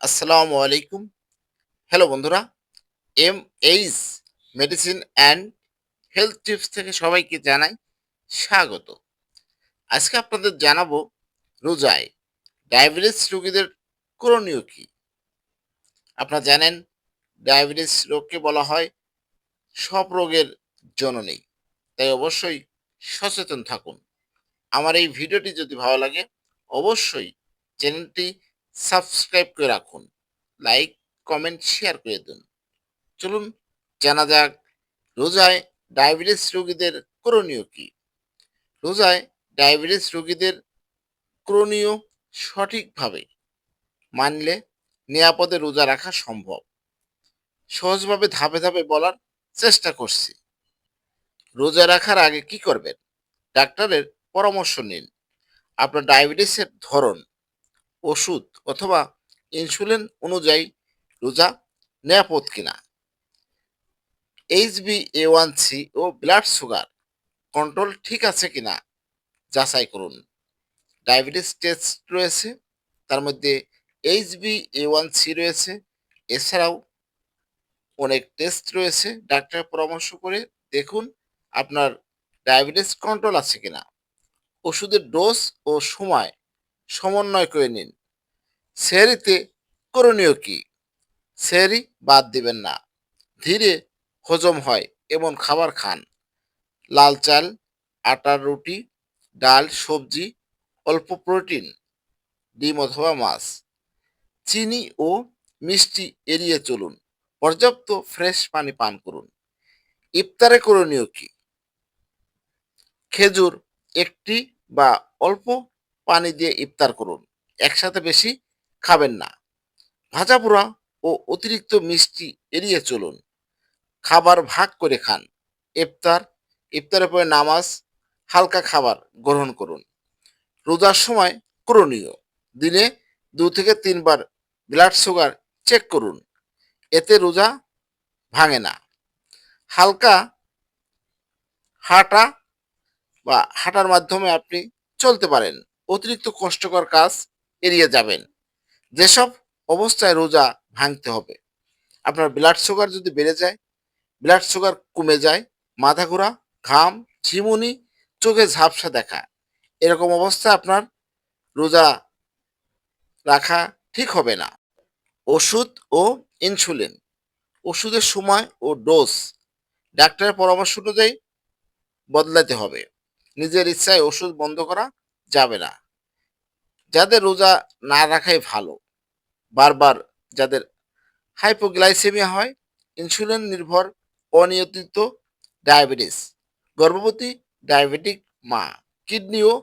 আসসালামু আলাইকুম। হ্যালো বন্ধুরা M H medicine and health tips থেকে সবাইকে জানাই স্বাগত। আজকে আপনাদের জানাব রোজায় ডায়াবেটিস রোগীদের করণীয় কী? আপনারা জানেন ডায়াবেটিস রোগকে বলা হয় সব রোগের জননী। তাই অবশ্যই সচেতন থাকুন। আমার এই ভিডিওটি যদি ভালো লাগে, অবশ্যই চ্যানেলটি সাবস্ক্রাইব করে রাখুন। লাইক, কমেন্ট, শেয়ার করে দিন। চলুন, জানা যাক, রোজায় ডায়াবেটিস রোগীদের করণীয় কি? রোজায় ডায়াবেটিস রোগীদের করণীয় সঠিকভাবে মানলে নিরাপদে রোজা রাখা সম্ভব। সহজভাবে ধাপে ধাপে বলার চেষ্টা করছি। রোজা রাখার আগে কি করবেন? ডাক্তারের পরামর্শ নিন। আপনার ডায়াবেটিসের ধরন ওষুধ অথবা ইনসুলিন অনুযায়ী রোজা নিরাপদ কিনা? H B A one C O blood sugar control ঠিক আছে কিনা যাচাই করুন। ডায়াবেটিস টেস্ট রয়েছে, তার মধ্যে H B A one C রয়েছে, এছাড়াও অনেক টেস্ট রয়েছে, ডাক্তারের পরামর্শ করে দেখুন আপনার ডায়াবেটিস কন্ট্রোল আছে কিনা। ওষুধের ডোজ ও সময় সমন্বয় করে নিন। সেহরিতে করণীয় কি? সেহরি বাদ দিবেন না। ধীরে হজম হয়, এমন খাবার খান। লাল চাল, আটার রুটি, ডাল, সবজি, অল্প প্রোটিন, ডিম অথবা মাছ। চিনি ও মিষ্টি এড়িয়ে চলুন। পর্যাপ্ত ফ্রেশ পানি পান করুন। ইফতারে করণীয় কি? খেজুর একটি বা অল্প পানি দিয়ে ইফতার করুন। একসাথে বেশি খাবেন না। ভাজা পোড়া ও অতিরিক্ত মিষ্টি এড়িয়ে চলুন। খাবার ভাগ করে খান। ইফতার, ইফতারের পরে নামাজ, হালকা খাবার গ্রহণ করুন। রোজার সময় করণীয়। দিনে দু থেকে তিনবার ব্লাড সুগার চেক করুন। এতে রোজা ভাঙে না। হালকা হাঁটা বা হাঁটার মাধ্যমে আপনি চলতে পারেন। অতিরিক্ত কষ্টকর কাজ এড়িয়ে যাবেন। যেসব অবস্থায় রোজা ভাঙতে হবে। আপনার ব্লাড সুগার যদি বেড়ে যায় ব্লাড সুগার কমে যায় মাথা ঘোরা ঘাম, ঝিমুনি, চোখে ঝাপসা দেখা, এরকম অবস্থা আপনার রোজা রাখা ঠিক হবে না। ওষুধ ও ইনসুলিন, ওষুধের সময় ও ডোজ ডাক্তারের পরামর্শ অনুযায়ী বদলাতে হবে। নিজের ইচ্ছায় ওষুধ বন্ধ করা যাবে না। যাদের রোজা না রাখাই ভালো। বারবার যাদের হাইপোগ্লাইসেমিয়া হয়, ইনসুলিন নির্ভর, অনিয়ন্ত্রিত ডায়াবেটিস, গর্ভবতী ডায়াবেটিক মা, কিডনি ও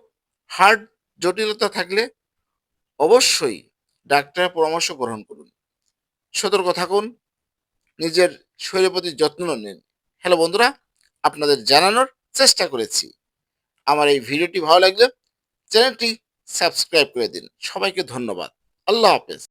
হার্ট জটিলতা থাকলে অবশ্যই ডাক্তারের পরামর্শ গ্রহণ করুন। সতর্ক থাকুন, নিজের শরীরের প্রতি যত্ন নিন। হ্যালো বন্ধুরা, আপনাদের জানানোর চেষ্টা করেছি। আমার এই ভিডিওটি ভালো লাগলে চ্যানেলটি সাবস্ক্রাইব করে দিন। সবাইকে ধন্যবাদ। আল্লাহ হাফেজ।